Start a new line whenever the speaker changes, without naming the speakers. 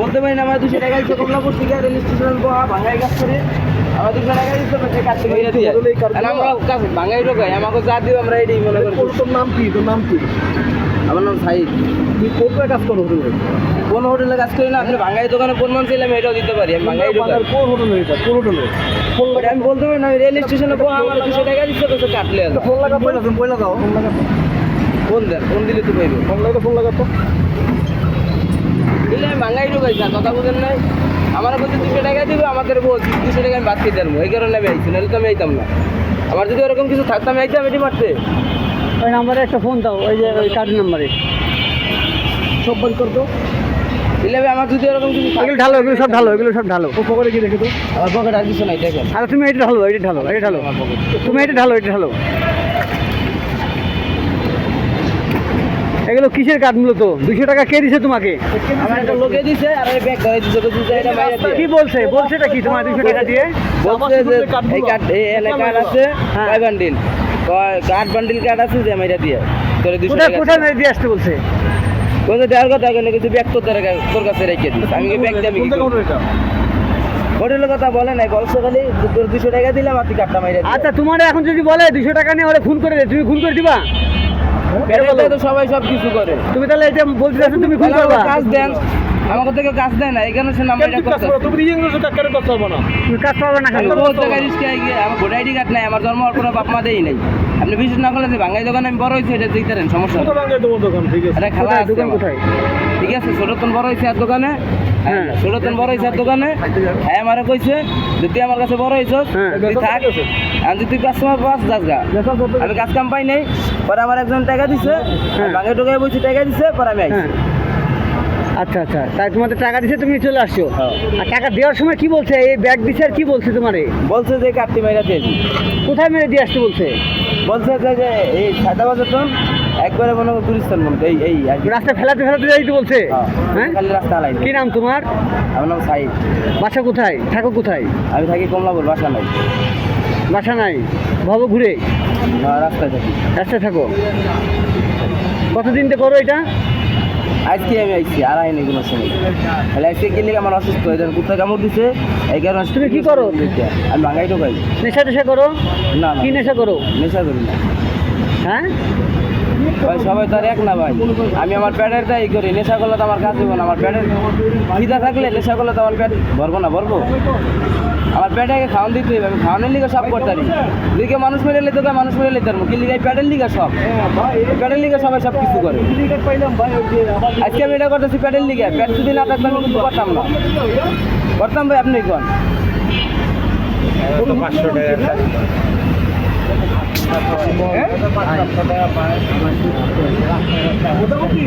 বলতে পারি না আমার দুশো টাকা দিচ্ছে কমলাপুর থেকে রেল স্টেশন ভাঙাই কাজ করে আমার দুশো টাকা দিচ্ছে সে কাজ থেকে আমরা কাজ ভাঙাই ঢোকাই আমাকে যা দিব আমরা এটাই মনে করি।
তোর নাম কি? তোর নাম কি?
আমার নাম সাইদ।
তুই কোথায় কাজ করো হোটেলে?
কোন হোটেলে কাজ করি না আপনি ভাঙাই দোকানে কোন মান ছিলাম এটাও দিতে পারি আমি ভাঙাই
বাংলার কোন হোটেলে এটা? কোন হোটেলে? ফোন
আমি বলতে পারি না রেল স্টেশনে বো আমার দুশো টাকা দিচ্ছে তো কাটলে।
ফোন লাগা পয়লা তুমি দাও ফোন লাগা
কোন দেন কোন দিলে তো পাইবে?
ফোন লাগা ফোন লাগা তো।
দিলে আমি ভাঙাই ঢোকাই স্যার কথা বুঝেন নাই? আমার কাছে দুশো টাকা দিবে আমাদের বলছি দুশো টাকা আমি বাদ খেতে দেবো এই কারণে আমি আইছি নাহলে তো আমি আইতাম না। আমার যদি ওরকম কিছু থাকতো আমি আইতাম এটি মারতে।
ওই নাম্বারে একটা ফোন দাও ওই যে ওই কার্ড নাম্বারে।
সব বন্ধ কর তো
দিলে আমার যদি ওরকম কিছু
এগুলো ঢালো এগুলো সব ঢালো এগুলো সব ঢালো।
ও পকেটে কি রেখে তো
আমার পকেট আর কিছু নাই দেখেন।
আর তুমি এটা ঢালো এটা ঢালো এটা ঢালো। তুমি এটা ঢালো এটা ঢালো। এগুলো কিসের কার্ড মূলত? দুশো টাকা কে দিছে তোমাকে। কি বলছে? বলছে কি তোমার দুশো টাকা দিয়ে?
বলছে যে এই কার্ড এই এলাকার আছে। কয় বান্ডিল কয় বান্ডিল কার্ড আছে যে আমি এটা দিয়ে? তোরে দুশো টাকা
কোথায় দিয়ে। আসতে বলছে?
বলছে দেওয়ার কথা কেন কিছু ব্যাগ তোর তোর কাছে রেখে দিস আমি ব্যাগ দিয়ে কি হোটেলের কথা বলে নাই বলছে খালি দুশো টাকা দিলাম আর তুই কার্ডটা মাইরে দিস।
আচ্ছা তোমার এখন যদি বলে দুশো টাকা নিয়ে ওরা ফোন করে দে তুমি ফোন করে দিবা?
পেটেতে তো সবাই সব কিছু করে।
তুমি তাহলে এটা বলতে চাচ্ছ তুমি করবা?
কাজ দেন। আমাকে থেকে কাজ দেয় না এখানে সে নাম্বার
কেন তুই তুমি না।
তুমি কাজ পাবে না কেন?
রিস্কে গিয়ে আমার ভোটার আইডি কার্ড নাই আমার জন্ম হওয়ার কোনো বাপ মা দেই নাই। আপনি বিশ্বাস না করলে যে বাঙালি দোকান আমি বড় হয়েছি এটা দিতে সমস্যা
দোকান? ঠিক আছে।
খালা
দোকান কোথায়?
ঠিক আছে ছোটতন বড় হয়েছে আর দোকানে।
হ্যাঁ।
ছোটতন বড় হয়েছে আর দোকানে। হ্যাঁ আমারে কইছে যে তুই আমার কাছে বড় হয়েছ
হ্যাঁ।
তুই থাক। আমি যদি কাস্টমার পাস যাস গা। আমি কাজ কাম পাই নাই পরে আমার একজন টাকা দিছে
হ্যাঁ।
বাঙালি টোকায় বলছি টাকা দিছে পরে আমি আইছি।
হ্যাঁ। আচ্ছা আচ্ছা। তাই তোমাদের টাকা দিছে তুমি চলে আসছো।
হ্যাঁ।
আর টাকা দেওয়ার সময় কি বলছে? এই ব্যাগ দিছে আর কি বলছে তোমারে?
বলছে যে কাটতি মাইরা দিয়ে দিই।
কোথায় মেরে দিয়ে আসতে বলছে?
বলছে যে যে এই সাদা বাজার টন একবারে মনে করো টুরিস্ট মনে এই এই
রাস্তা ফেলাতে ফেলাতে যাইতে বলছে। হ্যাঁ
খালি রাস্তা আলাই
কি নাম তোমার?
আমার নাম সাইদ।
বাসা কোথায়? থাকো কোথায়?
আমি থাকি কমলাপুর বাসা নাই।
বাসা নাই। ভাবো ঘুরে।
রাস্তায় থাকি।
রাস্তায় থাকো। কতদিন করো এটা?
আজকে আমি আইছি আর আইনি কোনো সময়। তাহলে আজকে গেলে আমার অসুস্থ? হয়ে যাবে কুত্তা কামড় দিছে এই কারণে
তুমি কি করো?
আমি ভাঙাই ঢোকাই।
নেশা টেশা করো?
না না
কি নেশা করো?
নেশা করি না।
হ্যাঁ?
ভাই সবাই তো আর এক না ভাই। আমি আমার পেটের তাই করি নেশা করলে তো আমার কাজ দেবো না। আমার পেটের খিদা থাকলে নেশা করলে তো আমার প্যাট ভরবো না ভরবো। আমার পেটে আগে খাওয়ান দিতে হবে আমি খাওয়ানোর লিগে সব করতে পারি। লিগে মানুষ মেরে লেতে হবে, মানুষ মেরে লেতে পারব। কি লিগে পেটের লিগে সব। পেটের লিগে সবাই সব কিছু করে। আজকে আমি এটা করতেছি পেটের লিগে। প্যাট যদি না থাকতো আমি কিন্তু করতাম না। করতাম ভাই আপনি কোন?
মোটামুটি